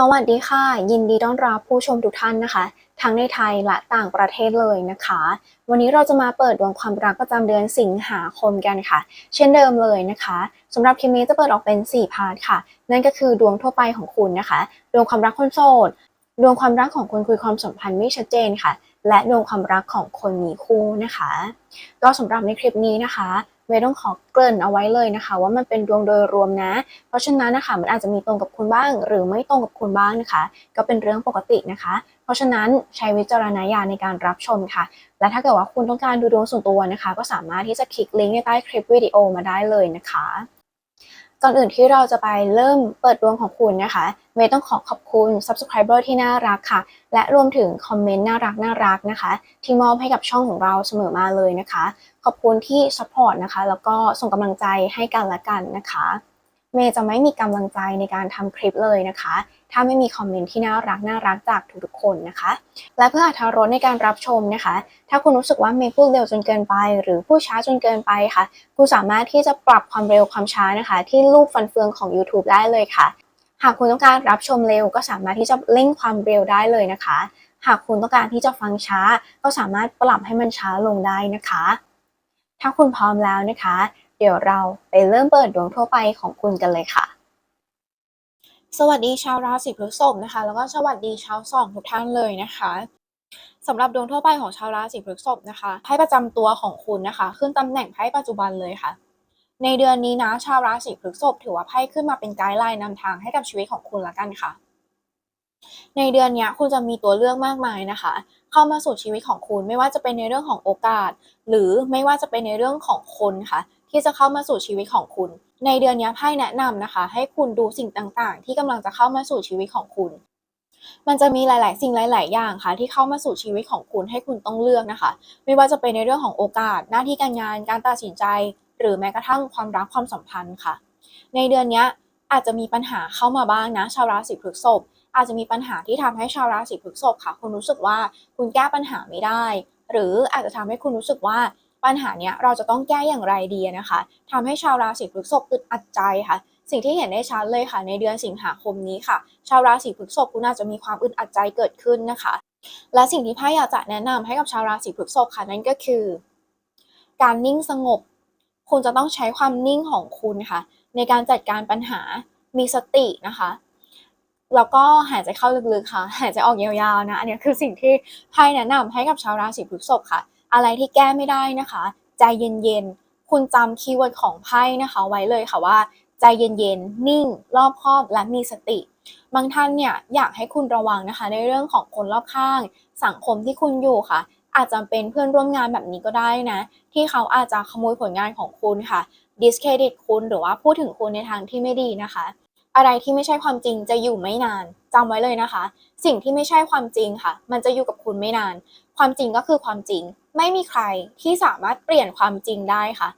สวัสดีค่ะ ยินดีต้อนรับผู้ชมทุกท่านนะคะ ทั้งในไทยและต่างประเทศเลยนะคะ วันนี้เราจะมาเปิดดวงความรักประจำเดือนสิงหาคมกันค่ะ เช่นเดิมเลยนะคะสำหรับคลิปนี้จะเปิดออกเป็น 4 พาร์ทค่ะ นั่นก็คือดวงทั่วไปของคุณนะคะ ดวงความรักคนโสดดวงความรักของคนคุยความสัมพันธ์ไม่ชัดเจนค่ะ และดวงความรักของคนมีคู่นะคะ ก็สำหรับในคลิปนี้นะคะ เมย์ต้องขอเกริ่นเอาไว้เลยนะคะ ว่ามันเป็นดวงโดยรวมนะ เพราะฉะนั้นนะคะมันอาจจะมีตรงกับคุณบ้าง หรือไม่ตรงกับคุณบ้างนะคะ ก็เป็นเรื่องปกตินะคะ เพราะฉะนั้นใช้วิจารณญาณในการรับชมค่ะ และถ้าเกิดว่าคุณต้องการดูดวงส่วนตัวนะคะ ก็สามารถที่จะคลิกลิงก์ในใต้คลิปวิดีโอมาได้เลยนะคะก่อนอื่นที่เราจะไปเริ่มเปิดดวงของคุณนะคะ เมย์ต้องขอขอบคุณ subscriber ที่น่ารักค่ะ และรวมถึงคอมเมนต์น่ารักน่ารักนะคะ ที่มอบให้กับช่องของเราเสมอมาเลยนะคะ ขอบคุณที่ support นะคะ แล้วก็ส่งกำลังใจให้กันและกันนะคะ เมย์จะไม่มีกำลังใจในการทำคลิปเลยนะคะ ถ้าไม่มีคอมเมนต์ที่น่ารักน่ารักจากทุกๆคนนะคะ และเพื่ออรรถรสในการรับชมนะคะ ถ้าคุณรู้สึกว่าเมย์พูดเร็วจนเกินไป หรือพูดช้าจนเกินไปค่ะ คุณสามารถที่จะปรับความเร็วความช้านะคะ ที่รูปฟันเฟืองของ YouTube ได้เลยค่ะ หากคุณต้องการรับชมเร็ว ก็สามารถที่จะเร่งความเร็วได้เลยนะคะ หากคุณต้องการที่จะฟังช้า ก็สามารถปรับให้มันช้าลงได้นะคะ ถ้าคุณพร้อมแล้วนะคะ เดี๋ยวเราไปเริ่มเปิดดวงทั่วไปของคุณกันเลยค่ะ สวัสดีชาวราศีพฤษภนะคะ แล้วก็สวัสดีชาวสองทุกท่านเลยนะคะสำหรับดวงทั่วไปของชาวราศีพฤษภนะคะไพ่ประจำตัวของคุณนะคะ ขึ้นตำแหน่งไพ่ปัจจุบันเลยค่ะ ในเดือนนี้นะชาวราศีพฤษภถือว่าไพ่ขึ้นมาเป็นไกด์ไลน์นำทางให้กับชีวิตของคุณละกันค่ะ ในเดือนนี้คุณจะมีตัวเลือกมากมายนะคะ เข้ามาสู่ชีวิตของคุณ ไม่ว่าจะเป็นในเรื่องของโอกาส หรือไม่ว่าจะเป็นในเรื่องของคนค่ะ ที่จะเข้ามาสู่ชีวิตของคุณ ในเดือนนี้ไพ่แนะนำนะคะ ให้คุณดูสิ่งต่างๆ ที่กำลังจะเข้ามาสู่ชีวิตของคุณ มันจะมีหลาย ๆ สิ่งหลาย ๆ อย่างค่ะ ที่เข้ามาสู่ชีวิตของคุณให้คุณต้องเลือกนะคะ ไม่ว่าจะเป็นในเรื่องของโอกาส หน้าที่การงาน การตัดสินใจ หรือแม้กระทั่งความรักความสัมพันธ์ค่ะ ในเดือนนี้อาจจะมีปัญหาเข้ามาบ้างนะชาวราศีพฤษภ อาจจะมีปัญหาที่ทำให้ชาวราศีพฤษภค่ะ คุณรู้สึกว่าคุณแก้ปัญหาไม่ได้ หรืออาจจะทำให้คุณรู้สึกว่าปัญหาเนี้ยเราจะต้องแก้อย่างไรดีนะคะทำให้ชาวราศีพฤษภอึดอัดใจค่ะสิ่งที่เห็นได้ชัดเลยค่ะ ในเดือนสิงหาคมนี้ค่ะ ชาวราศีพฤษภคุณอาจจะมีความอึดอัดใจเกิดขึ้นนะคะ และสิ่งที่ไพ่อยากจะแนะนำให้กับชาวราศีพฤษภค่ะนั่นก็คือ การนิ่งสงบ คุณจะต้องใช้ความนิ่งของคุณค่ะ ในการจัดการปัญหามีสตินะคะ แล้วก็หายใจเข้าลึกๆค่ะ หายใจออกยาวๆนะ อันนี้คือสิ่งที่ไพ่แนะนำให้กับชาวราศีพฤษภค่ะ อะไรที่แก้ไม่ได้นะคะ ใจเย็นๆ คุณจำคีย์เวิร์ดของไพ่นะคะ ไว้เลยค่ะว่า ใจเย็นๆ นิ่ง รอบคอบ และมีสติ บางท่านเนี่ยอยากให้คุณระวังนะคะ ในเรื่องของคนรอบข้าง สังคมที่คุณอยู่ค่ะ อาจจะเป็นเพื่อนร่วมงานแบบนี้ก็ได้นะ ที่เขาอาจจะขโมยผลงานของคุณค่ะ discredit คุณหรือว่าพูดถึงคุณในทางที่ไม่ดีนะคะ อะไรที่ไม่ใช่ความจริงจะอยู่ไม่นานจำไว้เลยนะคะ สิ่งที่ไม่ใช่ความจริงค่ะ มันจะอยู่กับคุณไม่นาน ความจริงก็คือความจริง ไม่มีใครที่สามารถเปลี่ยนความจริงได้ค่ะ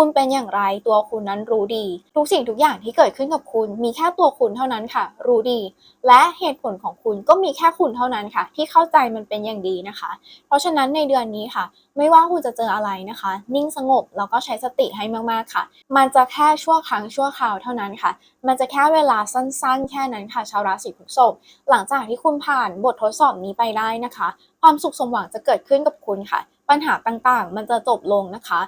คุณเป็นอย่างไรตัวคุณนั้นรู้ดี ทุกสิ่งทุกอย่างที่เกิดขึ้นกับคุณมีแค่ตัวคุณเท่านั้นค่ะ รู้ดี และเหตุผลของคุณก็มีแค่คุณเท่านั้นค่ะ ที่เข้าใจมันเป็นอย่างดีนะคะ เพราะฉะนั้นในเดือนนี้ค่ะ ไม่ว่าคุณจะเจออะไรนะคะ นิ่งสงบแล้วก็ใช้สติให้มากๆค่ะ มันจะแค่ชั่วครั้งชั่วคราวเท่านั้นค่ะ มันจะแค่เวลาสั้นๆ แค่นั้นค่ะชาวราศีพฤษภหลังจากที่คุณผ่านบททดสอบนี้ไปได้นะคะ ความสุขสมหวังจะเกิดขึ้นกับคุณค่ะปัญหาต่างๆ มันจะจบลงนะคะ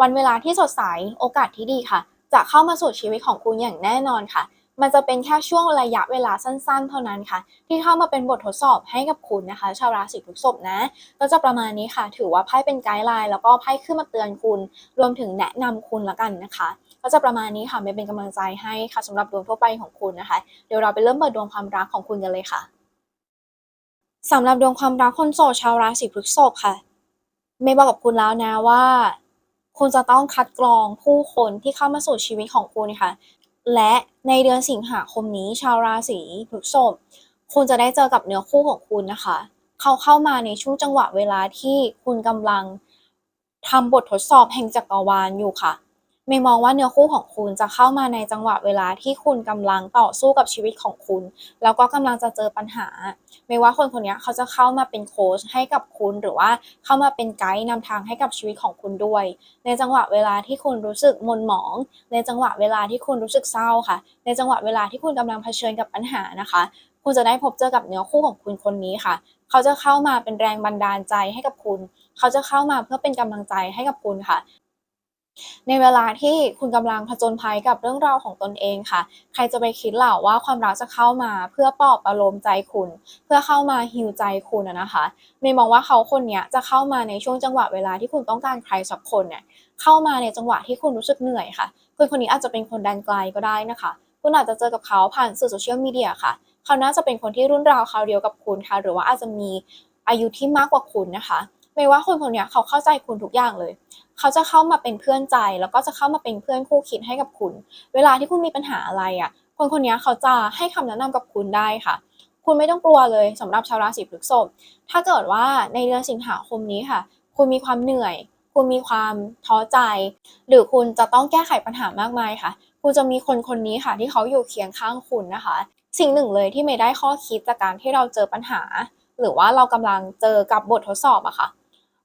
วันเวลาที่สดใสโอกาสที่ดีค่ะ จะเข้ามาสู่ชีวิตของคุณอย่างแน่นอนค่ะ มันจะเป็นแค่ช่วงระยะเวลาสั้นๆ เท่านั้นค่ะ ที่เข้ามาเป็นบททดสอบให้กับคุณนะคะ ชาวราศีพฤษภนะ ก็จะประมาณนี้ค่ะ ถือว่าไพ่เป็นไกด์ไลน์แล้วก็ไพ่ขึ้นมาเตือนคุณ รวมถึงแนะนำคุณละกันนะคะก็จะประมาณนี้ค่ะไม่เป็นกำลังใจให้ค่ะสำหรับดวงทั่วไปของคุณนะคะ เดี๋ยวเราไปเริ่มเปิดดวงความรักของคุณกันเลยค่ะสำหรับดวงความรักคนโสดชาวราศีพฤษภค่ะเมย์บอกกับคุณแล้วนะว่า คุณจะต้องคัดกรองผู้คนที่เข้ามาสู่ชีวิตของคุณค่ะ และในเดือนสิงหาคมนี้ชาวราศีพฤษภคุณจะได้เจอกับเนื้อคู่ของคุณนะคะ เขาเข้ามาในช่วงจังหวะเวลาที่คุณกำลังทำบททดสอบแห่งจักรวาลอยู่ค่ะ เมย์มองว่าเนื้อคู่ของคุณจะเข้ามาในจังหวะเวลาที่คุณกำลังต่อสู้กับชีวิตของคุณ แล้วก็กำลังจะเจอปัญหา ไม่ว่าคนคนนี้เขาจะเข้ามาเป็นโค้ชให้กับคุณหรือว่าเข้ามาเป็นไกด์นำทางให้กับชีวิตของคุณด้วย ในจังหวะเวลาที่คุณรู้สึกมนหมอง ในจังหวะเวลาที่คุณรู้สึกเศร้าค่ะ ในจังหวะเวลาที่คุณกำลังเผชิญกับปัญหานะคะ คุณจะได้พบเจอกับเนื้อคู่ของคุณคนนี้ค่ะ เขาจะเข้ามาเป็นแรงบันดาลใจให้กับคุณ เขาจะเข้ามาเพื่อเป็นกำลังใจให้กับคุณค่ะ ในเวลาที่คุณกำลังผจญภัยกับเรื่องราวของตนเองค่ะ ใครจะไปคิดเหล่าว่าความรักจะเข้ามาเพื่อปลอบประโลมใจคุณ เพื่อเข้ามาฮิวใจคุณอะนะคะเมย์มองว่าเขาคนนี้จะเข้ามาในช่วงจังหวะเวลาที่คุณต้องการใครสักคนเนี่ยเข้ามาในจังหวะที่คุณรู้สึกเหนื่อยค่ะคนคนนี้อาจจะเป็นคนแดนไกลก็ได้นะคะ คุณอาจจะเจอกับเขาผ่านสื่อโซเชียลมีเดียค่ะ เขาน่าจะเป็นคนที่รุ่นราวคราวเดียวกับคุณค่ะ หรือว่าอาจจะมีอายุที่มากกว่าคุณนะคะ ไม่ว่าคนคนนี้เขาเข้าใจคุณทุกอย่างเลย เขาจะเข้ามาเป็นเพื่อนใจ แล้วก็จะเข้ามาเป็นเพื่อนคู่คิดให้กับคุณ เวลาที่คุณมีปัญหาอะไรอะ คนคนนี้เขาจะให้คำแนะนำกับคุณได้ค่ะ คุณไม่ต้องกลัวเลยสำหรับชาวราศีพฤษภถ้าเกิดว่าในเดือนสิงหาคมนี้ค่ะ คุณมีความเหนื่อย คุณมีความท้อใจ หรือคุณจะต้องแก้ไขปัญหามากมายค่ะ คุณจะมีคนคนนี้ค่ะ ที่เขาอยู่เคียงข้างคุณนะคะ สิ่งหนึ่งเลยที่ไม่ได้ข้อคิดจากการที่เราเจอปัญหา หรือว่าเรากำลังเจอกับบททดสอบอะค่ะ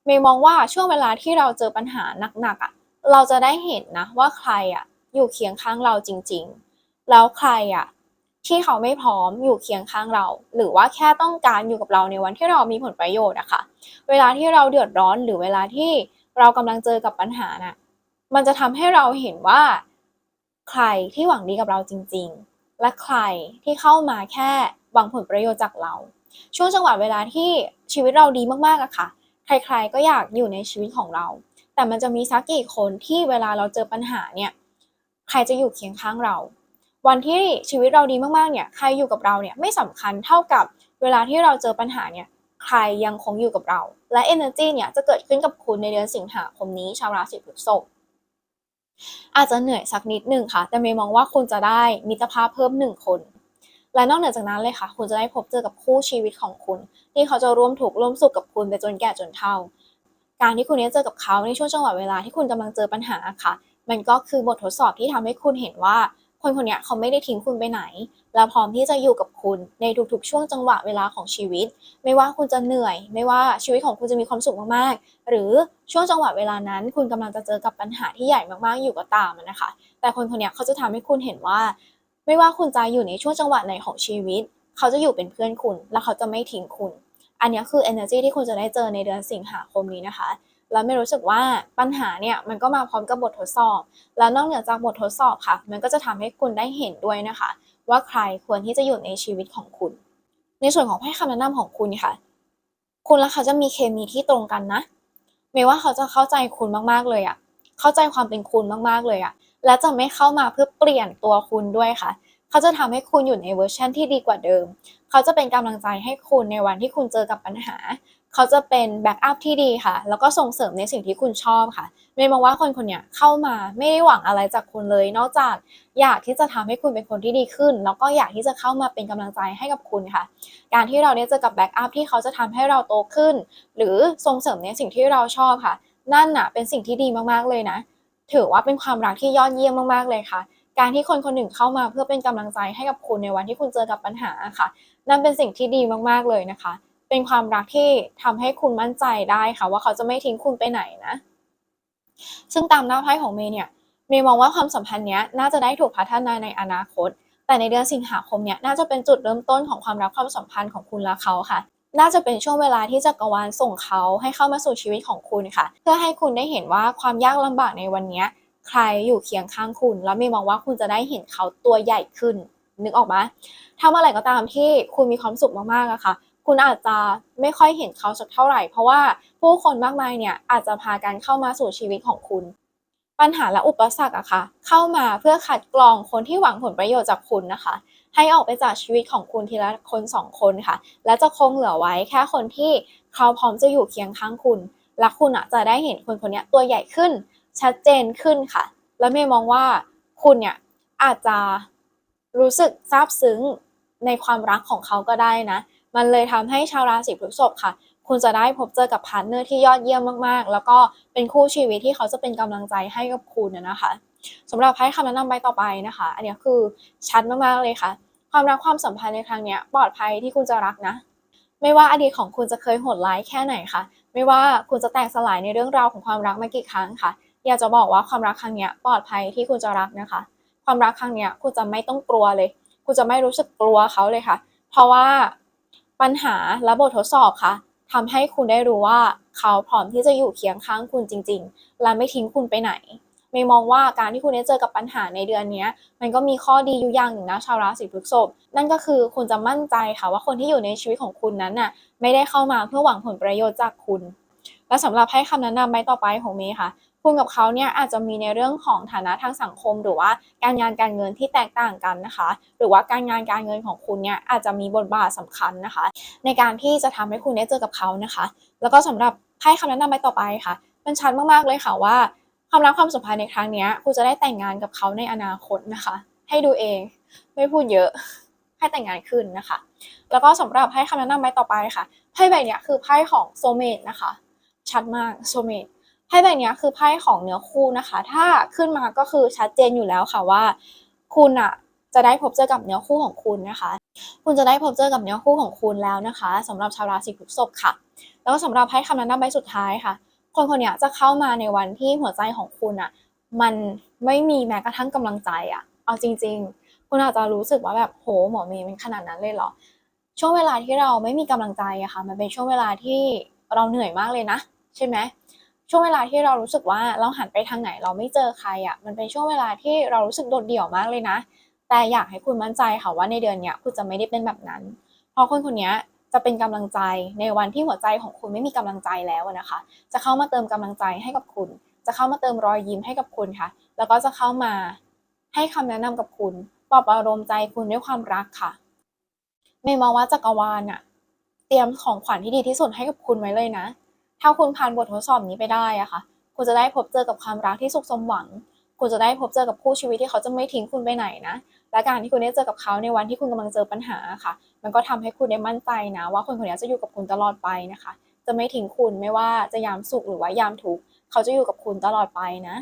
เมย์มองว่าช่วงเวลาที่เราเจอปัญหาหนักๆอะเราจะได้เห็นนะว่าใครอะอยู่เคียงข้างเราจริง ๆ แล้วใครอะที่เขาไม่พร้อมอยู่เคียงข้างเรา หรือว่าแค่ต้องการอยู่กับเราในวันที่เรามีผลประโยชน์อะค่ะ เวลาที่เราเดือดร้อนหรือเวลาที่เรากำลังเจอกับปัญหาน่ะมันจะทำให้เราเห็นว่า ใครที่หวังดีกับเราจริง ๆ และใครที่เข้ามาแค่หวังผลประโยชน์จากเรา ช่วงจังหวะเวลาที่ชีวิตเราดีมากๆอะค่ะ ใครๆก็อยากอยู่ในชีวิตของเรา แต่มันจะมีสักกี่คนที่เวลาเราเจอปัญหาเนี่ยใครจะอยู่เคียงข้างเรา วันที่ชีวิตเราดีมากๆเนี่ยใครอยู่กับเราเนี่ยไม่สำคัญเท่ากับเวลาที่เราเจอปัญหาเนี่ยใครยังคงอยู่กับเรา และ energy เนี่ยจะเกิดขึ้นกับคุณในเดือนสิงหาคมนี้ชาวราศีพฤษภอาจจะเหนื่อยสักนิดหนึ่งค่ะ แต่เมย์มองว่าคุณจะได้มิตรภาพเพิ่มหนึ่งคน และนอกเหนือจากนั้นเลยค่ะ คุณจะได้พบเจอกับคู่ชีวิตของคุณ ที่เขาจะร่วมถูกร่วมสุขกับคุณไปจนแก่จนเฒ่า การที่คุณได้เจอกับเขาในช่วงจังหวะเวลาที่คุณกำลังเจอปัญหาค่ะ มันก็คือบททดสอบที่ทำให้คุณเห็นว่า คนคนนี้เขาไม่ได้ทิ้งคุณไปไหน และพร้อมที่จะอยู่กับคุณในทุกๆช่วงจังหวะเวลาของชีวิต ไม่ว่าคุณจะเหนื่อย ไม่ว่าชีวิตของคุณจะมีความสุขมากๆ หรือช่วงจังหวะเวลานั้น คุณกำลังจะเจอกับปัญหาที่ใหญ่มากๆอยู่ก็ตามนะคะ แต่คนคนนี้เขาจะทำให้คุณเห็นว่า ไม่ว่าคุณจะอยู่ในช่วงจังหวะไหนของชีวิต เขาจะอยู่เป็นเพื่อนคุณ และเขาจะไม่ทิ้งคุณ อันนี้คือ energy ที่คุณจะได้เจอในเดือนสิงหาคมนี้นะคะ แล้วไม่รู้สึกว่าปัญหาเนี่ยมันก็มาพร้อมกับบททดสอบ แล้วนอกเหนือจากบททดสอบค่ะ มันก็จะทำให้คุณได้เห็นด้วยนะคะ ว่าใครควรที่จะอยู่ในชีวิตของคุณ ในส่วนของไพ่คำแนะนำของคุณค่ะ คุณและเขาจะมีเคมีที่ตรงกันนะไม่ว่าเขาจะเข้าใจคุณมากๆเลยอะเข้าใจความเป็นคุณมากๆเลยอะ และจะไม่เข้ามาเพื่อเปลี่ยนตัวคุณด้วยค่ะ เขาจะทำให้คุณอยู่ในเวอร์ชันที่ดีกว่าเดิม เขาจะเป็นกำลังใจให้คุณในวันที่คุณเจอกับปัญหา เขาจะเป็นแบ็กอัพที่ดีค่ะ แล้วก็ส่งเสริมในสิ่งที่คุณชอบค่ะเมย์มองว่าคนคนนี้เข้ามาไม่ได้หวังอะไรจากคุณเลย นอกจากอยากที่จะทำให้คุณเป็นคนที่ดีขึ้น แล้วก็อยากที่จะเข้ามาเป็นกำลังใจให้กับคุณค่ะ การที่เราได้เจอกับแบ็กอัพที่เขาจะทำให้เราโตขึ้น หรือส่งเสริมในสิ่งที่เราชอบค่ะ นั่นน่ะเป็นสิ่งที่ดีมากๆเลยนะ ถือว่าเป็นความรักที่ยอดเยี่ยมมากๆเลยค่ะ การที่คนคนหนึ่งเข้ามาเพื่อเป็นกำลังใจให้กับคุณในวันที่คุณเจอกับปัญหาค่ะ นั่นเป็นสิ่งที่ดีมากๆเลยนะคะ เป็นความรักที่ทำให้คุณมั่นใจได้ค่ะ ว่าเขาจะไม่ทิ้งคุณไปไหนนะ ซึ่งตามหน้าไพ่ของเมย์เนี่ยเมย์มองว่าความสัมพันธ์เนี้ยน่าจะได้ถูกพัฒนาในอนาคต แต่ในเดือนสิงหาคมเนี่ยน่าจะเป็นจุดเริ่มต้นของความรักความสัมพันธ์ของคุณและเขาค่ะ น่าจะเป็นช่วงเวลาที่จักรวาลส่งเขาให้เข้ามาสู่ชีวิตของคุณค่ะ เพื่อให้คุณได้เห็นว่าความยากลำบากในวันนี้ใครอยู่เคียงข้างคุณ แล้วมย์มองว่าคุณจะได้เห็นเขาตัวใหญ่ขึ้น นึกออกไหมถ้าเมื่อไรก็ตามที่คุณมีความสุขมากๆอะค่ะคุณอาจจะไม่ค่อยเห็นเขาสักเท่าไหร่ เพราะว่าผู้คนมากมายเนี่ยอาจจะพากันเข้ามาสู่ชีวิตของคุณ ปัญหาและอุปสรรคอะค่ะ เข้ามาเพื่อคัดกรองคนที่หวังผลประโยชน์จากคุณนะคะ ให้ออกไปจากชีวิตของคุณทีละคนสองคนค่ะ และจะคงเหลือไว้แค่คนที่เขาพร้อมจะอยู่เคียงข้างคุณ และคุณอะจะได้เห็นคนคนนี้ตัวใหญ่ขึ้น ชัดเจนขึ้นค่ะ และเมย์มองว่าคุณเนี่ยอาจจะรู้สึกซาบซึ้งในความรักของเขาก็ได้นะ มันเลยทำให้ชาวราศีพฤษภค่ะ คุณจะได้พบเจอกับพาร์ทเนอร์ที่ยอดเยี่ยมมากๆ แล้วก็เป็นคู่ชีวิตที่เขาจะเป็นกำลังใจให้กับคุณนะคะสำหรับไพ่คำแนะนำใบต่อไปนะคะ อันนี้คือชัดมากๆเลยค่ะ ความรักความสัมพันธ์ในครั้งนี้ปลอดภัยที่คุณจะรักนะ ไม่ว่าอดีตของคุณจะเคยโหดร้ายแค่ไหนค่ะ ไม่ว่าคุณจะแตกสลายในเรื่องราวของความรักมากี่ครั้งคะ่ะ อยากจะบอกว่าความรักครั้งนี้ปลอดภัยที่คุณจะรักนะคะ ความรักครั้งนี้คุณจะไม่ต้องกลัวเลย คุณจะไม่รู้สึกกลัวเขาเลยค่ะ เพราะว่าปัญหาและบททดสอบค่ะ ทำให้คุณได้รู้ว่าเขาพร้อมที่จะอยู่เคียงข้างคุณจริง ๆ และไม่ทิ้งคุณไปไหนไม่มองว่าการที่คุณได้เจอกับปัญหาในเดือนนี้มันก็มีข้อดีอยู่อย่างหนึ่งนะชาวราศีพฤษภนั่นก็คือคุณจะมั่นใจค่ะว่าคนที่อยู่ในชีวิตของคุณนั้นน่ะไม่ได้เข้ามาเพื่อหวังผลประโยชน์จากคุณ และสำหรับให้คำแนะนำใบต่อไปของเมย์ค่ะ คุณกับเขาเนี่ยอาจจะมีในเรื่องของฐานะทางสังคม หรือว่าการงานการเงินที่แตกต่างกันนะคะ หรือว่าการงานการเงินของคุณเนี่ยอาจจะมีบทบาทสำคัญนะคะ ในการที่จะทำให้คุณได้เจอกับเขานะคะ แล้วก็สำหรับให้คำแนะนำใบต่อไปค่ะมันชัดมากๆเลยค่ะว่าความรักความสัมพันธ์ในครั้งนี้คุณจะได้แต่งงานกับเขาในอนาคตนะคะ ให้ดูเองไม่พูดเยอะให้แต่งงานขึ้นนะคะ แล้วก็สำหรับให้คำแนะนำใบต่อไปค่ะไพ่ใบเนี้ยคือไพ่ของโซเมตนะคะ ชัดมากโซเมต ไพ่ใบนี้คือไพ่ของเนื้อคู่นะคะ ถ้าขึ้นมาก็คือชัดเจนอยู่แล้วค่ะว่า คุณอะจะได้พบเจอกับเนื้อคู่ของคุณนะคะ คุณจะได้พบเจอกับเนื้อคู่ของคุณแล้วนะคะสำหรับชาวราศีพฤษภค่ะ แล้วก็สำหรับให้คำแนะนำใบสุดท้ายค่ะ คนคนนี้จะเข้ามาในวันที่หัวใจของคุณอะมันไม่มีแม้กระทั่งกำลังใจอะเอาจริง ๆ คุณอาจจะรู้สึกว่าแบบโหหมอเมย์เป็นขนาดนั้นเลยเหรอ ช่วงเวลาที่เราไม่มีกำลังใจอะค่ะ มันเป็นช่วงเวลาที่เราเหนื่อยมากเลยนะ ใช่ไหม ช่วงเวลาที่เรารู้สึกว่าเราหันไปทางไหนเราไม่เจอใครอะมันเป็นช่วงเวลาที่เรารู้สึกโดดเดี่ยวมากเลยนะ แต่อยากให้คุณมั่นใจค่ะว่าในเดือนเนี้ยคุณจะไม่ได้เป็นแบบนั้น เพราะคนคนนี้จะเป็นกำลังใจในวันที่หัวใจของคุณไม่มีกำลังใจแล้วนะคะ จะเข้ามาเติมกำลังใจให้กับคุณ จะเข้ามาเติมรอยยิ้มให้กับคุณค่ะ แล้วก็จะเข้ามาให้คำแนะนำกับคุณปลอบอารมณ์ใจคุณด้วยความรักค่ะ ไม่มองว่าจักรวาลอะเตรียมของขวัญที่ดีที่สุดให้กับคุณไว้เลยนะ ถ้าคุณผ่านบททดสอบนี้ไปได้อะค่ะ คุณจะได้พบเจอกับความรักที่สุขสมหวัง คุณจะได้พบเจอกับคู่ชีวิตที่เขาจะไม่ทิ้งคุณไปไหนนะ และการที่คุณได้เจอกับเขาในวันที่คุณกำลังเจอปัญหาค่ะ มันก็ทำให้คุณได้มั่นใจนะ ว่าคนคนนี้จะอยู่กับคุณตลอดไปนะคะ จะไม่ทิ้งคุณไม่ว่าจะยามสุขหรือว่ายามทุกข์เขาจะอยู่กับคุณตลอดไปนะ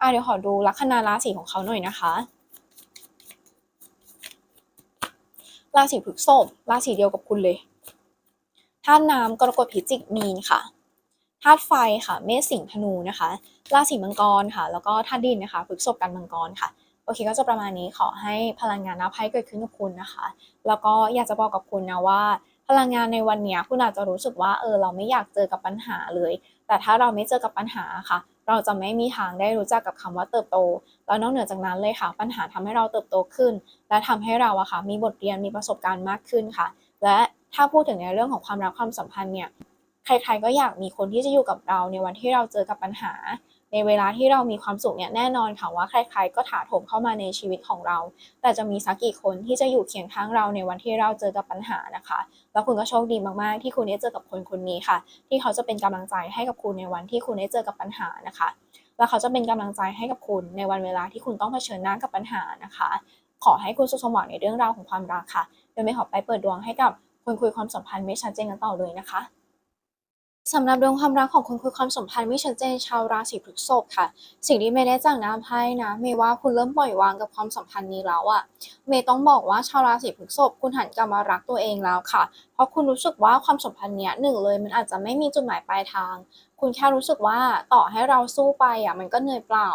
อะเดี๋ยวขอดูลัคนาราศีของเขาหน่อยนะคะราศีพฤษภราศีเดียวกับคุณเลยธาตุน้ำกรกฎพิจิกมีนค่ะ ธาตุไฟค่ะ เมษสิงห์ธนูนะคะ ราศีมังกรค่ะ แล้วก็ธาตุดินนะคะพฤษภกันมังกรค่ะ โอเคก็จะประมาณนี้ขอให้พลังงานนับไพ่เกิดขึ้นกับคุณนะคะ แล้วก็อยากจะบอกกับคุณนะว่า พลังงานในวันนี้คุณอาจจะรู้สึกว่าเออเราไม่อยากเจอกับปัญหาเลย แต่ถ้าเราไม่เจอกับปัญหาค่ะเราจะไม่มีทางได้รู้จักกับคำว่าเติบโต แล้วนอกเหนือจากนั้นเลยค่ะ ปัญหาทำให้เราเติบโตขึ้น และทำให้เราอะค่ะมีบทเรียนมีประสบการณ์มากขึ้นค่ะ และถ้าพูดถึงในเรื่องของความรักความสัมพันธ์เนี่ย ใครๆก็อยากมีคนที่จะอยู่กับเราในวันที่เราเจอกับปัญหา ในเวลาที่เรามีความสุขเนี่ยแน่นอนค่ะว่าใคร ๆ ก็ถาโถมเข้ามาในชีวิตของเรา แต่จะมีสักกี่คนที่จะอยู่เคียงข้างเราในวันที่เราเจอกับปัญหานะคะ แล้วคุณก็โชคดีมากๆ ที่คุณได้เจอกับคนคนนี้ค่ะ ที่เขาจะเป็นกำลังใจให้กับคุณในวันที่คุณได้เจอกับปัญหานะคะ แล้วเขาจะเป็นกำลังใจให้กับคุณในวันเวลาที่คุณต้องเผชิญหน้ากับปัญหานะคะ ขอให้คุณสุขสมหวังในเรื่องราวของความรักค่ะเดี๋ยไม่ขอไปเปิดดวงให้กับคนคุยความสัมพันธ์ไม่ชัดเจนกันต่อเลยนะคะ สำหรับดวงความรักของคุณคือความสัมพันธ์ไม่ชัดเจนชาวราศีพฤษภค่ะ สิ่งที่เมย์ได้จากน้ำให้นะเมย์ว่าคุณเริ่มปล่อยวางกับความสัมพันธ์นี้แล้วอะเมย์ต้องบอกว่าชาวราศีพฤษภคุณหันกลับมารักตัวเองแล้วค่ะ เพราะคุณรู้สึกว่าความสัมพันธ์เนี้ยหนึ่งเลยมันอาจจะไม่มีจุดหมายปลายทาง คุณแค่รู้สึกว่าต่อให้เราสู้ไปอะมันก็เหนื่อยเปล่า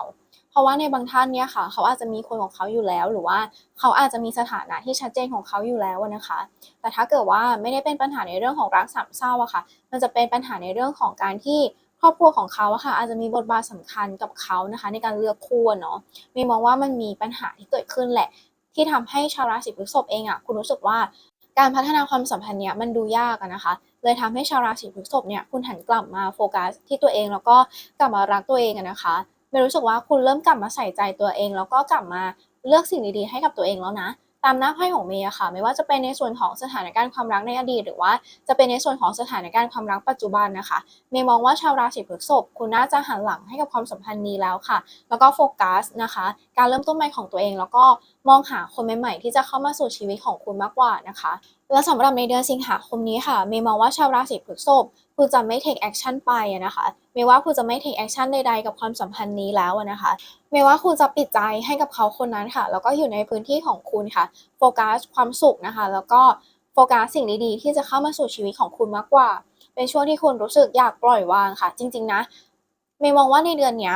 เพราะว่าในบางท่านเนี่ยค่ะเขาอาจจะมีคนของเขาอยู่แล้ว หรือว่าเขาอาจจะมีสถานะที่ชัดเจนของเขาอยู่แล้วนะคะ แต่ถ้าเกิดว่าไม่ได้เป็นปัญหาในเรื่องของรักสามเศร้าอะค่ะ มันจะเป็นปัญหาในเรื่องของการที่ครอบครัวของเขาอะค่ะอาจจะมีบทบาทสำคัญกับเขานะคะ ในการเลือกคู่เนาะมีมองว่ามันมีปัญหาที่เกิดขึ้นแหละ ที่ทำให้ชาวราศีพฤษภเองอะคุณรู้สึกว่าการพัฒนาความสัมพันธ์เนี้ยมันดูยากนะคะ เลยทำให้ชาวราศีพฤษภเนี่ยคุณหันกลับมาโฟกัสที่ตัวเองแล้วก็กลับมารักตัวเองนะคะ ไม่รู้สึกว่าคุณเริ่มกลับมาใส่ใจตัวเอง แล้วก็กลับมาเลือกสิ่งดีๆให้กับตัวเองแล้วนะ ตามหน้าไพ่ของเมย์อะค่ะ ไม่ว่าจะเป็นในส่วนของสถานการณ์ความรักในอดีต หรือว่าจะเป็นในส่วนของสถานการณ์ความรักปัจจุบันนะคะ เมย์มองว่าชาวราศีพฤษภคุณน่าจะหันหลังให้กับความสัมพันธ์นี้แล้วค่ะ แล้วก็โฟกัสนะคะ การเริ่มต้นใหม่ของตัวเอง แล้วก็มองหาคนใหม่ๆ ที่จะเข้ามาสู่ชีวิตของคุณมากกว่านะคะและสำหรับในเดือนสิงหาคมนี้ค่ะ เมย์มองว่าชาวราศีพฤษภ คุณจะไม่ take action ไปอะนะคะเมย์ว่าคุณจะไม่ take action ใดๆกับความสัมพันธ์นี้แล้วนะคะเมย์ว่าคุณจะปิดใจให้กับเขาคนนั้นค่ะ แล้วก็อยู่ในพื้นที่ของคุณค่ะโฟกัสความสุขนะคะ แล้วก็โฟกัสสิ่งดีๆ ที่จะเข้ามาสู่ชีวิตของคุณมากกว่า เป็นช่วงที่คุณรู้สึกอยากปล่อยวางค่ะ จริง ๆ นะเมย์มองว่าในเดือนนี้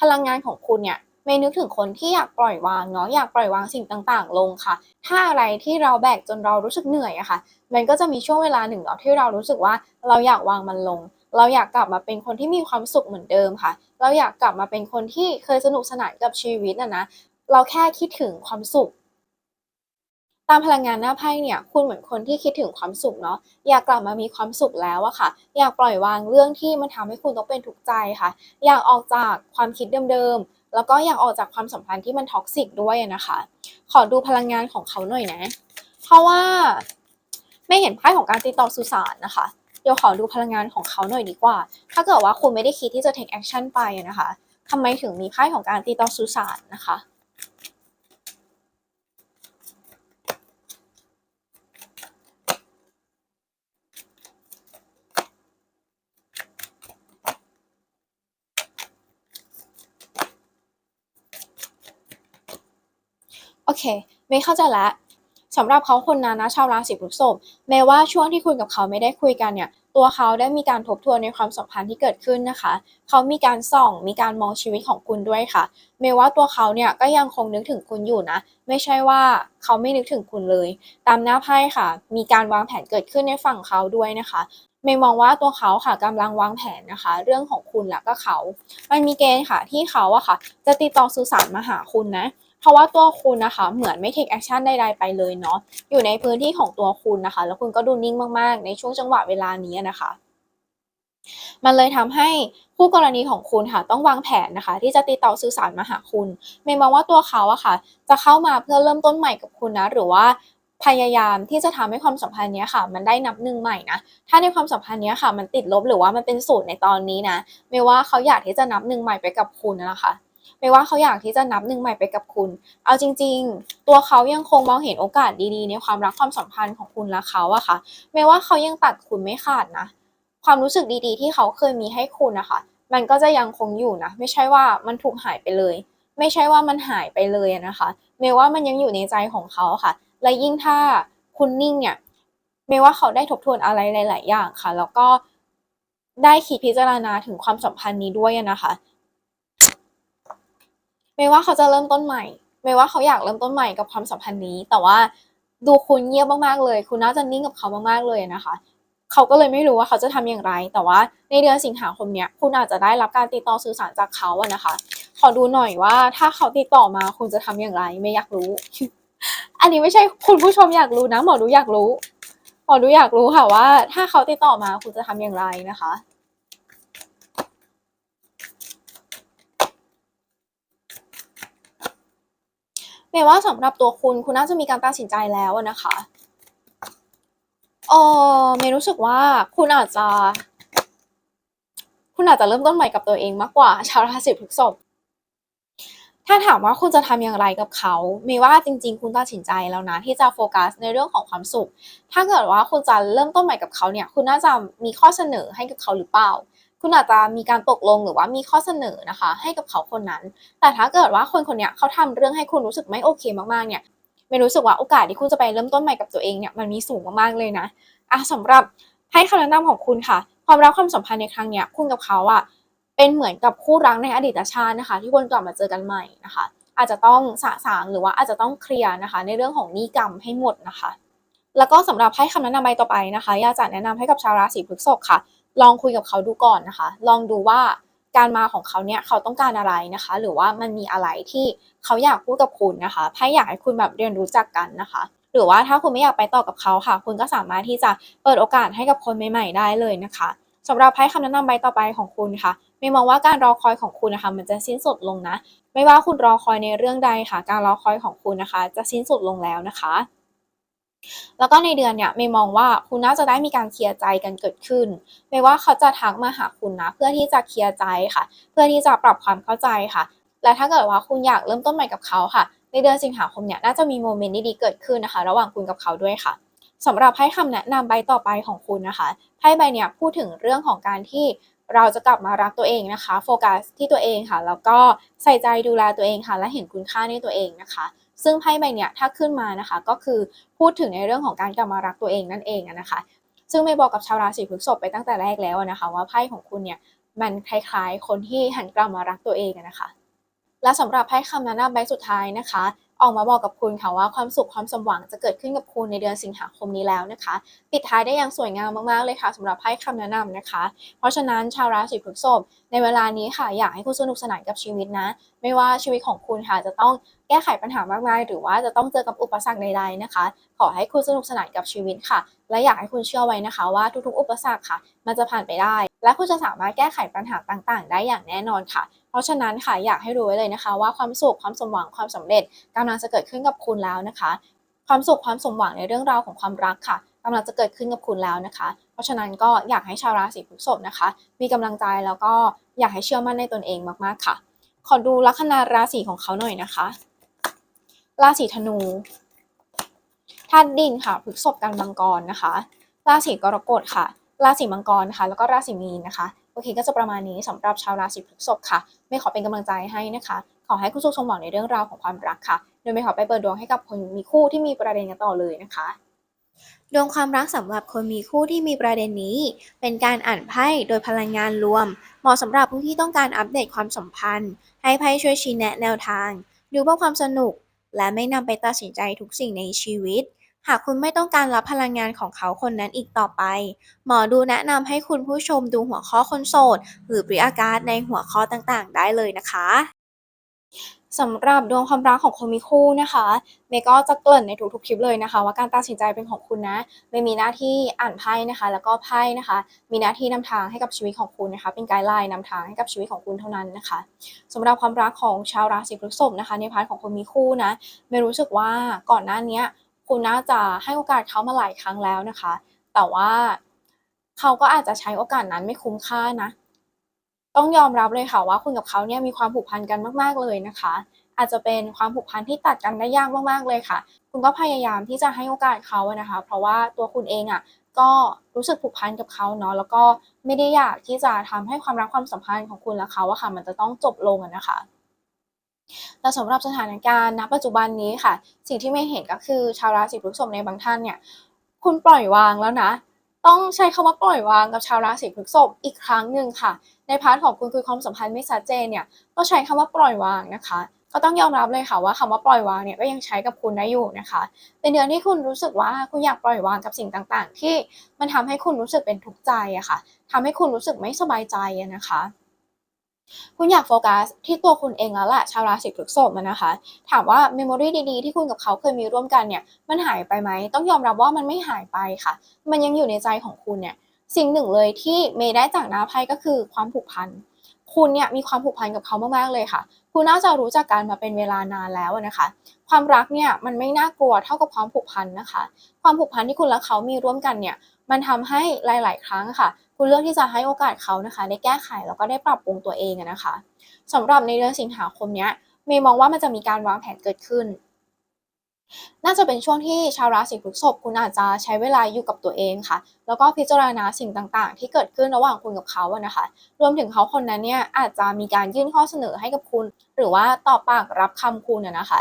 พลังงานของคุณเนี่ย เมย์นึกถึงคนที่อยากปล่อยวางเนาะอยากปล่อยวางสิ่งต่างๆ ลงค่ะ ถ้าอะไรที่เราแบกจนเรารู้สึกเหนื่อยอะค่ะ มันก็จะมีช่วงเวลาหนึ่งเนาะที่เรารู้สึกว่าเราอยากวางมันลง เราอยากกลับมาเป็นคนที่มีความสุขเหมือนเดิมค่ะ เราอยากกลับมาเป็นคนที่เคยสนุกสนานกับชีวิตอะนะเราแค่คิดถึงความสุขตามพลังงานหน้าไพ่เนี่ยคุณเหมือนคนที่คิดถึงความสุขเนาะอยากกลับมามีความสุขแล้วอะค่ะ อยากปล่อยวางเรื่องที่มันทำให้คุณต้องเป็นทุกข์ใจค่ะ อยากออกจากความคิดเดิมๆ แล้วก็อยากออกจากความสัมพันธ์ที่มันท็อกซิกด้วยนะคะ ขอดูพลังงานของเขาหน่อยนะ เพราะว่าไม่เห็นไพ่ของการติดต่อสื่อสารนะคะ เดี๋ยวขอดูพลังงานของเขาหน่อยดีกว่า ถ้าเกิดว่าคุณไม่ได้คิดที่จะ take action ไปนะคะทำไมถึงมีไพ่ของการติดต่อสื่อสารนะคะ โอ เคไม่เข้าใจแล้วสำหรับเขาคนนั้นนะชาวราศีพฤษภแม้ว่าช่วงที่คุณกับเขาไม่ได้คุยกันเนี่ย ตัวเขาได้มีการทบทวนในความสัมพันธ์ที่เกิดขึ้นนะคะ เขามีการส่อง มีการมองชีวิตของคุณด้วยค่ะแม้ว่าตัวเขาเนี่ยก็ยังคงนึกถึงคุณอยู่นะ ไม่ใช่ว่าเขาไม่นึกถึงคุณเลย ตามหน้าไพ่ค่ะ มีการวางแผนเกิดขึ้นในฝั่งเขาด้วยนะคะเมย์มองว่าตัวเขาค่ะกำลังวางแผนนะคะ เรื่องของคุณและก็เขา มันมีเกณฑ์ค่ะที่เขาอะค่ะ จะติดต่อสื่อสารมาหาคุณนะ เพราะว่าตัวคุณนะคะ เหมือนไม่ take action ใดๆไปเลยเนาะอยู่ในพื้นที่ของตัวคุณนะคะ แล้วคุณก็ดูนิ่งมากๆ ในช่วงจังหวะเวลานี้นะคะมันเลยทำให้คู่กรณีของคุณค่ะต้องวางแผนนะคะ ที่จะติดต่อสื่อสารมาหาคุณเมย์มองว่าตัวเขาอะค่ะ จะเข้ามาเพื่อเริ่มต้นใหม่กับคุณนะ หรือว่าพยายามที่จะทำให้ความสัมพันธ์นี้ค่ะ มันได้นับหนึ่งใหม่นะถ้าในความสัมพันธ์นี้ค่ะ มันติดลบหรือว่ามันเป็นศูนย์ในตอนนี้นะ ไม่ว่าเขาอยากที่จะนับหนึ่งใหม่ไปกับคุณนะคะ ไม่ว่าเขาอยากที่จะนับหนึ่งใหม่ไปกับคุณ เอาจริง ๆ ตัวเขายังคงมองเห็นโอกาสดีๆ ในความรักความสัมพันธ์ของคุณและเขาอะค่ะ ไม่ว่าเขายังตัดคุณไม่ขาดนะ ความรู้สึกดีๆ ที่เขาเคยมีให้คุณนะคะ มันก็จะยังคงอยู่นะ ไม่ใช่ว่ามันถูกหายไปเลย ไม่ใช่ว่ามันหายไปเลยนะคะเมว่ามันยังอยู่ในใจของเขาค่ะ และยิ่งถ้าคุณนิ่งเนี่ยเมว่าเขาได้ทบทวนอะไรหลาย ๆ อย่างค่ะ แล้วก็ได้คิดพิจารณาถึงความสัมพันธ์นี้ด้วยนะคะ ไม่ว่าเขาจะเริ่มต้นใหม่ไม่ว่าเขาอยากเริ่มต้นใหม่กับความสัมพันธ์นี้ แต่ว่าดูคุณเงียบมากๆเลย คุณน่าจะนิ่งกับเขามากๆเลยนะคะ เขาก็เลยไม่รู้ว่าเขาจะทำอย่างไร แต่ว่าในเดือนสิงหาคมเนี้ยคุณอาจจะได้รับการติดต่อสื่อสารจากเขาอะนะคะ ขอดูหน่อยว่าถ้าเขาติดต่อมาคุณจะทำอย่างไรไม่อยากรู้ อันนี้ไม่ใช่คุณผู้ชมอยากรู้นะหมอดูอยากรู้หมอดูอยากรู้ค่ะว่า ถ้าเขาติดต่อมาคุณจะทำอย่างไรนะคะ เมย์ว่าสำหรับตัวคุณคุณน่าจะมีการตัดสินใจแล้วนะคะเออเมย์รู้สึกว่าคุณอาจจะ คุณอาจจะเริ่มต้นใหม่กับตัวเองมากกว่า ชาวราศีพฤษภถ้าถามว่าคุณจะทำอย่างไรกับเขาเมย์ว่าจริง ๆ คุณตัดสินใจแล้วนะที่จะโฟกัสในเรื่องของความสุข ถ้าเกิดว่าคุณจะเริ่มต้นใหม่กับเขาเนี่ย คุณน่าจะมีข้อเสนอให้กับเขาหรือเปล่า คุณอาจจะมีการตกลงหรือว่ามีข้อเสนอนะคะ ให้กับเขาคนนั้น แต่ถ้าเกิดว่าคนคนนี้เขาทำเรื่องให้คุณรู้สึกไม่โอเคมากๆเนี่ยไม่รู้สึกว่าโอกาสที่คุณจะไปเริ่มต้นใหม่กับตัวเองเนี่ยมันมีสูงมากๆเลยนะอะสำหรับให้คำแนะนำของคุณค่ะ ความรักความสัมพันธ์ในครั้งเนี้ยคุณกับเขาอะเป็นเหมือนกับคู่รักในอดีตชาตินะคะ ที่วนกลับมาเจอกันใหม่นะคะ อาจจะต้องสะสางหรือว่าอาจจะต้องเคลียร์นะคะ ในเรื่องของนี้กรรมให้หมดนะคะ แล้วก็สำหรับให้คำแนะนำใบต่อไปนะคะอยากจะแนะนำให้กับชาวราศีพฤษภค่ะ ลองคุยกับเขาดูก่อนนะคะ ลองดูว่าการมาของเขาเนี่ยเขาต้องการอะไรนะคะ หรือว่ามันมีอะไรที่เขาอยากพูดกับคุณนะคะไพ่อยากให้คุณแบบเรียนรู้จักกันนะคะ หรือว่าถ้าคุณไม่อยากไปต่อกับเขาค่ะ คุณก็สามารถที่จะเปิดโอกาสให้กับคนใหม่ ๆ ได้เลยนะคะสำหรับไพ่คำแนะนำใบต่อไปของคุณค่ะ ไม่มองว่าการรอคอยของคุณนะคะ มันจะสิ้นสุดลงนะ ไม่ว่าคุณรอคอยในเรื่องใดค่ะ การรอคอยของคุณนะคะ จะสิ้นสุดลงแล้วนะคะ แล้วก็ในเดือนเนี่ยไม่มองว่าคุณน่าจะได้มีการเคลียร์ใจกันเกิดขึ้นไม่ว่าเขาจะทักมาหาคุณนะ เพื่อที่จะเคลียร์ใจค่ะ เพื่อที่จะปรับความเข้าใจค่ะ และถ้าเกิดว่าคุณอยากเริ่มต้นใหม่กับเขาค่ะ ในเดือนสิงหาคมเนี่ยน่าจะมีโมเมนต์ดีๆเกิดขึ้นนะคะ ระหว่างคุณกับเขาด้วยค่ะสำหรับให้คำแนะนำใบต่อไปของคุณนะคะไพ่ใบเนี่ยพูดถึงเรื่องของการที่เราจะกลับมารักตัวเองนะคะ โฟกัสที่ตัวเองค่ะ แล้วก็ใส่ใจดูแลตัวเองค่ะ และเห็นคุณค่าในตัวเองนะคะ ซึ่งไพ่ใบเนี้ยถ้าขึ้นมานะคะก็คือพูดถึงในเรื่องของการกลับมารักตัวเองนั่นเองนะคะ ซึ่งไม่บอกกับชาวราศีพฤษภไปตั้งแต่แรกแล้วนะคะว่าไพ่ของคุณเนี่ยมันคล้ายๆ คนที่หันกลับมารักตัวเองนะคะและสำหรับไพ่คำแนะนำใบสุดท้ายนะคะ ออกมาบอกกับคุณค่ะว่าความสุขความสมหวังจะเกิดขึ้นกับคุณในเดือนสิงหาคมนี้แล้วนะคะ ปิดท้ายได้อย่างสวยงามมากๆเลยค่ะสำหรับไพ่คำแนะนำนะคะ เพราะฉะนั้นชาวราศีพฤษภในเวลานี้ค่ะ อยากให้คุณสนุกสนานกับชีวิตนะ ไม่ว่าชีวิตของคุณค่ะจะต้องแก้ไขปัญหามากมายหรือว่าจะต้องเจอกับอุปสรรคใดๆนะคะ ขอให้คุณสนุกสนานกับชีวิตค่ะ และอยากให้คุณเชื่อไว้นะคะว่าทุกๆ อุปสรรคค่ะ มันจะผ่านไปได้ และคุณจะสามารถแก้ไขปัญหาต่างๆ ได้อย่างแน่นอนค่ะ เพราะฉะนั้นค่ะอยากให้รู้ไว้เลยนะคะ ว่าความสุขความสมหวังความสำเร็จกำลังจะเกิดขึ้นกับคุณแล้วนะคะ ความสุขความสมหวังในเรื่องราวของความรักค่ะกำลังจะเกิดขึ้นกับคุณแล้วนะคะ เพราะฉะนั้นก็อยากให้ชาวราศีพฤษภนะคะ มีกำลังใจแล้วก็อยากให้เชื่อมั่นในตนเองมากๆค่ะ ขอดูลัคนาราศีของเขาหน่อยนะคะ ราศีธนูธาตุดินค่ะพฤษภกันมังกรนะคะ ราศีกรกฎค่ะ ราศีมังกรนะคะ แล้วก็ราศีมีนนะคะ โอเคก็จะประมาณนี้สำหรับชาวราศีพฤษภค่ะ ไม่ขอเป็นกำลังใจให้นะคะ ขอให้คุณสุขสมหวังในเรื่องราวของความรักค่ะ โดยไม่ขอไปเปิดดวงให้กับคนมีคู่ที่มีประเด็นกันต่อเลยนะคะดวงความรักสำหรับคนมีคู่ที่มีประเด็นนี้ เป็นการอ่านไพ่โดยพลังงานรวม เหมาะสำหรับผู้ที่ต้องการอัปเดตความสัมพันธ์ ให้ไพ่ช่วยชี้แนะแนวทาง ดูเพื่อความสนุก และไม่นำไปตัดสินใจทุกสิ่งในชีวิต หากคุณไม่ต้องการรับพลังงานของเขาคนนั้นอีกต่อไป หมอดูแนะนำให้คุณผู้ชมดูหัวข้อคนโสด หรือปริอาการในหัวข้อต่างๆ ได้เลยนะคะสำหรับดวงความรักของคนมีคู่นะคะเมย์ก็จะเกริ่นในทุกๆคลิปเลยนะคะ ว่าการตัดสินใจเป็นของคุณนะไม่มีหน้าที่อ่านไพ่นะคะ แล้วก็ไพ่นะคะ มีหน้าที่นำทางให้กับชีวิตของคุณนะคะ เป็นไกด์ไลน์นำทางให้กับชีวิตของคุณเท่านั้นนะคะสำหรับความรักของชาวราศีพฤษภนะคะ ในพาร์ทของคนมีคู่นะเมรู้สึกว่าก่อนหน้านี้ คุณน่าจะให้โอกาสเขามาหลายครั้งแล้วนะคะ แต่ว่าเขาก็อาจจะใช้โอกาสนั้นไม่คุ้มค่านะ ต้องยอมรับเลยค่ะว่าคุณกับเขาเนี่ยมีความผูกพันกันมากๆเลยนะคะ อาจจะเป็นความผูกพันที่ตัดกันได้ยากมากๆเลยค่ะ คุณก็พยายามที่จะให้โอกาสเขานะคะ เพราะว่าตัวคุณเองอะก็รู้สึกผูกพันกับเขาเนาะแล้วก็ไม่ได้อยากที่จะทำให้ความรักความสัมพันธ์ของคุณและเขาอะค่ะ มันจะต้องจบลงนะคะ แต่สำหรับสถานการณ์ณปัจจุบันนี้ค่ะ สิ่งที่ไม่เห็นก็คือชาวราศีพฤษภในบางท่านเนี่ยคุณปล่อยวางแล้วนะ ต้องใช้คำว่าปล่อยวางกับชาวราศีพฤษภอีกครั้งหนึ่งค่ะ ในพาร์ทของคุณคือความสัมพันธ์ไม่ชัดเจนเนี่ยก็ใช้คำว่าปล่อยวางนะคะก็ต้องยอมรับเลยค่ะว่าคำว่าปล่อยวางเนี่ยก็ยังใช้กับคุณได้อยู่นะคะ เป็นเดือนที่คุณรู้สึกว่าคุณอยากปล่อยวางกับสิ่งต่างๆ ที่มันทำให้คุณรู้สึกเป็นทุกข์ใจอะค่ะทำให้คุณรู้สึกไม่สบายใจนะคะ คุณอยากโฟกัสที่ตัวคุณเองแล้วแหละชาวราศีพฤษภนะคะ ถามว่าเมมโมรีดีๆที่คุณกับเขาเคยมีร่วมกันเนี่ยมันหายไปไหมต้องยอมรับว่ามันไม่หายไปค่ะ มันยังอยู่ในใจของคุณเนี่ยสิ่งหนึ่งเลยที่เมย์ได้จากหน้าไพ่ก็คือความผูกพันคุณเนี่ยมีความผูกพันกับเขามากๆเลยค่ะ คุณน่าจะรู้จักกันมาเป็นเวลานานแล้วนะคะ ความรักเนี่ยมันไม่น่ากลัวเท่ากับความผูกพันนะคะ ความผูกพันที่คุณและเขามีร่วมกันเนี่ยมันทำให้หลาย ๆ ครั้งค่ะ คุณเลือกที่จะให้โอกาสเขานะคะได้แก้ไขแล้วก็ได้ปรับปรุงตัวเองนะคะสำหรับในเดือนสิงหาคมเนี้ยเมย์มองว่ามันจะมีการวางแผนเกิดขึ้น น่าจะเป็นช่วงที่ชาวราศีพฤษภคุณอาจจะใช้เวลาอยู่กับตัวเองค่ะ แล้วก็พิจารณาสิ่งต่างๆ ที่เกิดขึ้นระหว่างคุณกับเขาอะนะคะ รวมถึงเขาคนนั้นเนี่ยอาจจะมีการยื่นข้อเสนอให้กับคุณ หรือว่าตอบปากรับคำคุณอะนะคะ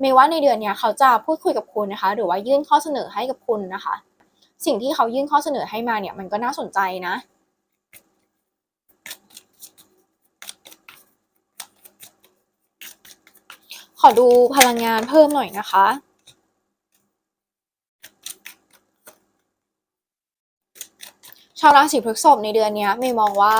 เมย์ว่าในเดือนเนี้ยเขาจะพูดคุยกับคุณนะคะ หรือว่ายื่นข้อเสนอให้กับคุณนะคะ สิ่งที่เขายื่นข้อเสนอให้มาเนี่ยมันก็น่าสนใจนะขอดูพลังงานเพิ่มหน่อยนะคะ ชาวราศีพฤษภในเดือนนี้เมย์มองว่า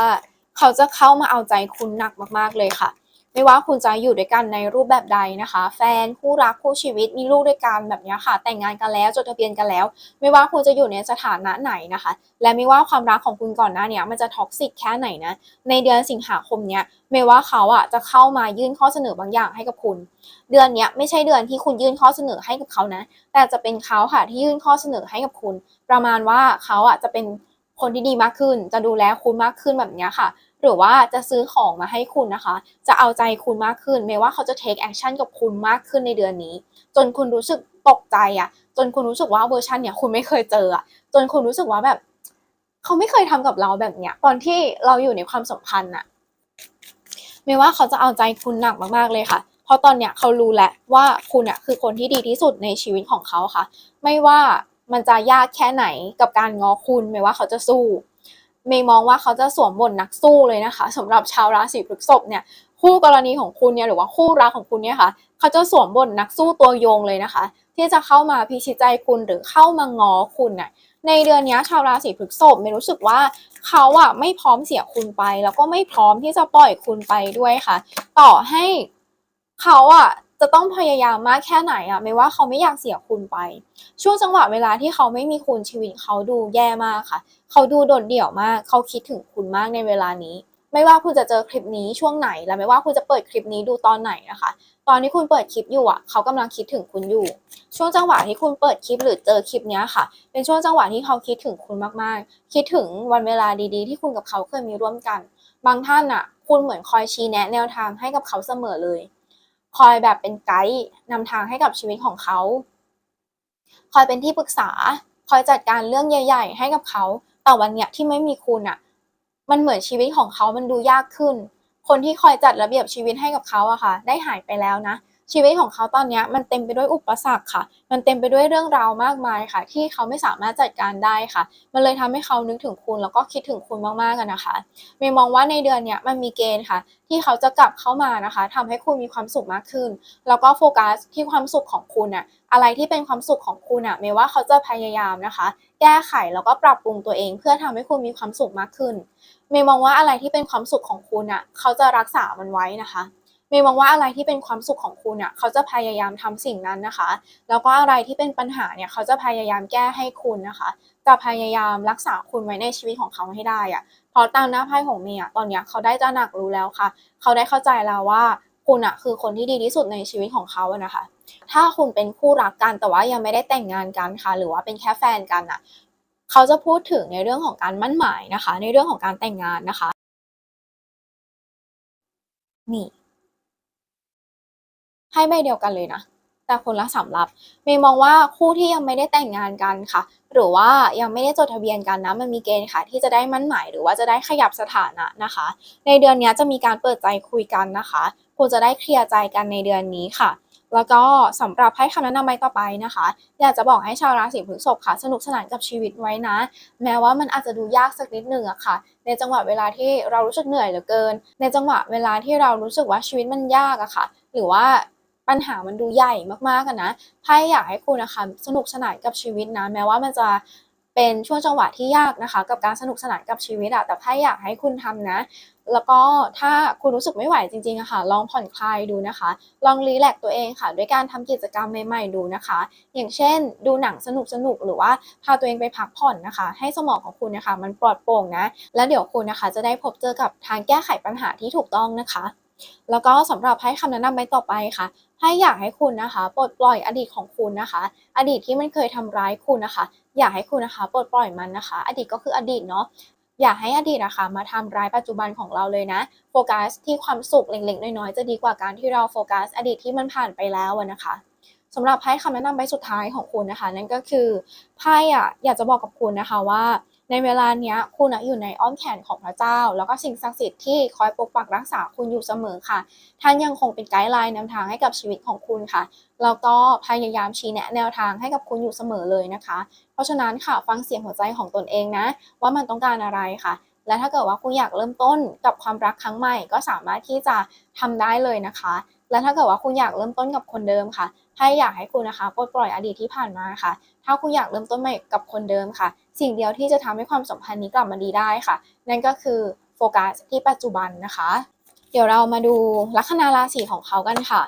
เขาจะเข้ามาเอาใจคุณหนักมากๆเลยค่ะ ไม่ว่าคุณจะอยู่ด้วยกันในรูปแบบใดนะคะ แฟนคู่รักคู่ชีวิตมีลูกด้วยกันแบบนี้ค่ะ แต่งงานกันแล้วจดทะเบียนกันแล้ว ไม่ว่าคุณจะอยู่ในสถานะไหนนะคะ และไม่ว่าความรักของคุณก่อนหน้านี้มันจะท็อกซิกแค่ไหนนะในเดือนสิงหาคมเนี้ยไม่ว่าเขาอะจะเข้ามายื่นข้อเสนอบางอย่างให้กับคุณ เดือนเนี้ยไม่ใช่เดือนที่คุณยื่นข้อเสนอให้กับเขานะ แต่จะเป็นเขาค่ะที่ยื่นข้อเสนอให้กับคุณ ประมาณว่าเขาอะจะเป็นคนที่ดีมากขึ้น จะดูแลคุณมากขึ้นแบบนี้ค่ะ หรือว่าจะซื้อของมาให้คุณนะคะ จะเอาใจคุณมากขึ้น ไม่ว่าเขาจะ take action กับคุณมากขึ้นในเดือนนี้ จนคุณรู้สึกตกใจอะจนคุณรู้สึกว่าเวอร์ชันเนี่ยคุณไม่เคยเจออะจนคุณรู้สึกว่าแบบ เขาไม่เคยทำกับเราแบบเนี้ย ตอนที่เราอยู่ในความสัมพันธ์อะไม่ว่าเขาจะเอาใจคุณหนักมากๆเลยค่ะ เพราะตอนเนี้ยเขารู้แล้วว่าคุณอะคือคนที่ดีที่สุดในชีวิตของเขาค่ะ ไม่ว่ามันจะยากแค่ไหนกับการง้อคุณ ไม่ว่าเขาจะสู้ เมย์มองว่าเขาจะสวมบทนักสู้เลยนะคะสำหรับชาวราศีพฤษภเนี่ยคู่กรณีของคุณเนี่ยหรือว่าคู่รักของคุณเนี่ยค่ะเขาจะสวมบทนักสู้ตัวโยงเลยนะคะ ที่จะเข้ามาพิชิตใจคุณหรือเข้ามาง้อคุณน่ะในเดือนนี้ชาวราศีพฤษภเมย์รู้สึกว่าเขาอะไม่พร้อมเสียคุณไป แล้วก็ไม่พร้อมที่จะปล่อยคุณไปด้วยค่ะ ต่อให้เขาอะ จะต้องพยายามมากแค่ไหนอะไม่ว่าเขาไม่อยากเสียคุณไป ช่วงจังหวะเวลาที่เขาไม่มีคุณชีวิตเขาดูแย่มากค่ะ เขาดูโดดเดี่ยวมาก เขาคิดถึงคุณมากในเวลานี้ ไม่ว่าคุณจะเจอคลิปนี้ช่วงไหน และไม่ว่าคุณจะเปิดคลิปนี้ดูตอนไหนนะคะ ตอนที่คุณเปิดคลิปอยู่อะเขากำลังคิดถึงคุณอยู่ ช่วงจังหวะที่คุณเปิดคลิปหรือเจอคลิปนี้ค่ะ เป็นช่วงจังหวะที่เขาคิดถึงคุณมากๆ คิดถึงวันเวลาดีๆ ที่คุณกับเขาเคยมีร่วมกัน บางท่านอะคุณเหมือนคอยชี้แนะแนวทางให้กับเขาเสมอเลย คอยแบบเป็นไกด์นำทางให้กับชีวิตของเขา คอยเป็นที่ปรึกษา คอยจัดการเรื่องใหญ่ ๆ ให้กับเขา แต่วันเนี้ยที่ไม่มีคุณอะมันเหมือนชีวิตของเขามันดูยากขึ้น คนที่คอยจัดระเบียบชีวิตให้กับเขาอะค่ะ ได้หายไปแล้วนะ ชีวิตของเขาตอนนี้มันเต็มไปด้วยอุปสรรคค่ะ มันเต็มไปด้วยเรื่องราวมากมายค่ะ ที่เขาไม่สามารถจัดการได้ค่ะ มันเลยทำให้เขานึกถึงคุณแล้วก็คิดถึงคุณมากๆกันนะคะเมย์มองว่าในเดือนนี้มันมีเกณฑ์ค่ะ ที่เขาจะกลับเข้ามานะคะทำให้คุณมีความสุขมากขึ้น แล้วก็โฟกัสที่ความสุขของคุณอะอะไรที่เป็นความสุขของคุณอะเมย์ว่าเขาจะพยายามนะคะ แก้ไขแล้วก็ปรับปรุงตัวเอง เพื่อทำให้คุณมีความสุขมากขึ้นเมย์มองว่าอะไรที่เป็นความสุขของคุณอะเขาจะรักษามันไว้นะคะ เมย์มองว่าอะไรที่เป็นความสุขของคุณอะเขาจะพยายามทำสิ่งนั้นนะคะ แล้วก็อะไรที่เป็นปัญหาเนี่ยเขาจะพยายามแก้ให้คุณนะคะจะพยายามรักษาคุณไว้ในชีวิตของเขาให้ได้อะเพราะตามหน้าไพ่ของเมย์อะตอนเนี้ยเขาได้ตระหนักรู้แล้วค่ะ เขาได้เข้าใจแล้วว่าคุณอะคือคนที่ดีที่สุดในชีวิตของเขาอะนะคะ ถ้าคุณเป็นคู่รักกันแต่ว่ายังไม่ได้แต่งงานกันค่ะ หรือว่าเป็นแค่แฟนกันอะเขาจะพูดถึงในเรื่องของการมั่นหมายนะคะ ในเรื่องของการแต่งงานนะคะ นี่ ให้ใบเดียวกันเลยนะ แต่คนละสำรับเมย์มองว่าคู่ที่ยังไม่ได้แต่งงานกันค่ะ หรือว่ายังไม่ได้จดทะเบียนกันนะ มันมีเกณฑ์ค่ะ ที่จะได้มั่นหมายหรือว่าจะได้ขยับสถานะนะคะ ในเดือนนี้จะมีการเปิดใจคุยกันนะคะคุณจะได้เคลียร์ใจกันในเดือนนี้ค่ะแล้วก็สำหรับให้คำแนะนำใบต่อไปนะคะ อยากจะบอกให้ชาวราศีพฤษภค่ะ สนุกสนานกับชีวิตไว้นะ แม้ว่ามันอาจจะดูยากสักนิดหนึ่งอะค่ะ ในจังหวะเวลาที่เรารู้สึกเหนื่อยเหลือเกิน ในจังหวะเวลาที่เรารู้สึกว่าชีวิตมันยากอะค่ะ หรือว่า ปัญหามันดูใหญ่มากๆกันนะไพ่อยากให้คุณนะคะสนุกสนานกับชีวิตนะแม้ว่ามันจะเป็นช่วงจังหวะที่ยากนะคะ กับการสนุกสนานกับชีวิตอะแต่ไพ่อยากให้คุณทำนะ แล้วก็ถ้าคุณรู้สึกไม่ไหวจริงๆอะค่ะ ลองผ่อนคลายดูนะคะ ลองรีแลกตัวเองค่ะ ด้วยการทำกิจกรรมใหม่ๆดูนะคะ อย่างเช่น ดูหนังสนุกๆหรือว่าพาตัวเองไปพักผ่อนนะคะ ให้สมองของคุณนะคะมันปลอดโปร่งนะ แล้วเดี๋ยวคุณนะคะ จะได้พบเจอกับทางแก้ไขปัญหาที่ถูกต้องนะคะ แล้วก็สำหรับให้คำแนะนำใบต่อไปค่ะ ให้อยากให้คุณนะคะปลดปล่อยอดีตของคุณนะคะ อดีตที่มันเคยทำร้ายคุณนะคะ อยากให้คุณนะคะปลดปล่อยมันนะคะ อดีตก็คืออดีตเนาะอยากให้อดีตนะคะมาทำร้ายปัจจุบันของเราเลยนะโฟกัสที่ความสุขเล็กๆน้อยๆจะดีกว่าการที่เราโฟกัส อดีตที่มันผ่านไปแล้วนะคะสำหรับไพ่คำแนะนำใบสุดท้ายของคุณนะคะ นั่นก็คือไพ่อะอยากจะบอกกับคุณนะคะว่า ในเวลาเนี้ยคุณอะอยู่ในอ้อมแขนของพระเจ้า แล้วก็สิ่งศักดิ์สิทธิ์ที่คอยปกปักรักษาคุณอยู่เสมอค่ะ ท่านยังคงเป็นไกด์ไลน์นำทางให้กับชีวิตของคุณค่ะแล้วก็พยายามชี้แนะแนวทางให้กับคุณอยู่เสมอเลยนะคะ เพราะฉะนั้นค่ะฟังเสียงหัวใจของตนเองนะ ว่ามันต้องการอะไรค่ะ และถ้าเกิดว่าคุณอยากเริ่มต้นกับความรักครั้งใหม่ ก็สามารถที่จะทำได้เลยนะคะ และถ้าเกิดว่าคุณอยากเริ่มต้นกับคนเดิมค่ะให้อยากให้คุณนะคะปลดปล่อยอดีตที่ผ่านมาค่ะ ถ้าคุณอยากเริ่มต้นใหม่กับคนเดิมค่ะ สิ่งเดียวที่จะทำให้ความสัมพันธ์นี้กลับมาดีได้ค่ะ นั่นก็คือโฟกัสที่ปัจจุบันนะคะ เดี๋ยวเรามาดูลัคนาราศีของเขากันค่ะ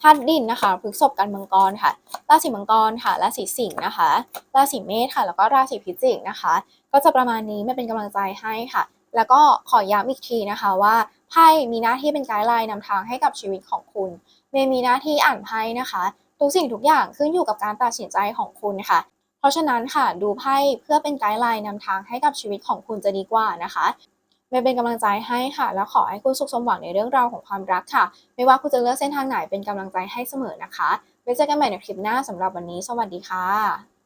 ธาตุดินนะคะพฤษภกันมังกรค่ะ ราศีมังกรค่ะ ราศีสิงห์นะคะ ราศีเมษค่ะ แล้วก็ราศีพิจิกนะคะ ก็จะประมาณนี้ไม่เป็นกำลังใจให้ค่ะ แล้วก็ขอย้ำอีกทีนะคะว่า ไพ่มีหน้าที่เป็นไกด์ไลน์นำทางให้กับชีวิตของคุณเมย์มีหน้าที่อ่านไพ่นะคะทุกสิ่งทุกอย่างขึ้นอยู่กับการตัดสินใจของคุณค่ะ เพราะฉะนั้นค่ะดูไพ่เพื่อเป็นไกด์ไลน์นำทางให้กับชีวิตของคุณจะดีกว่านะคะเมย์เป็นกำลังใจให้ค่ะ แล้วขอให้คุณสุขสมหวังในเรื่องราวของความรักค่ะ ไม่ว่าคุณจะเลือกเส้นทางไหนเป็นกำลังใจให้เสมอนะคะไว้เจอกันใหม่ในคลิปหน้าสำหรับวันนี้ สวัสดีค่ะ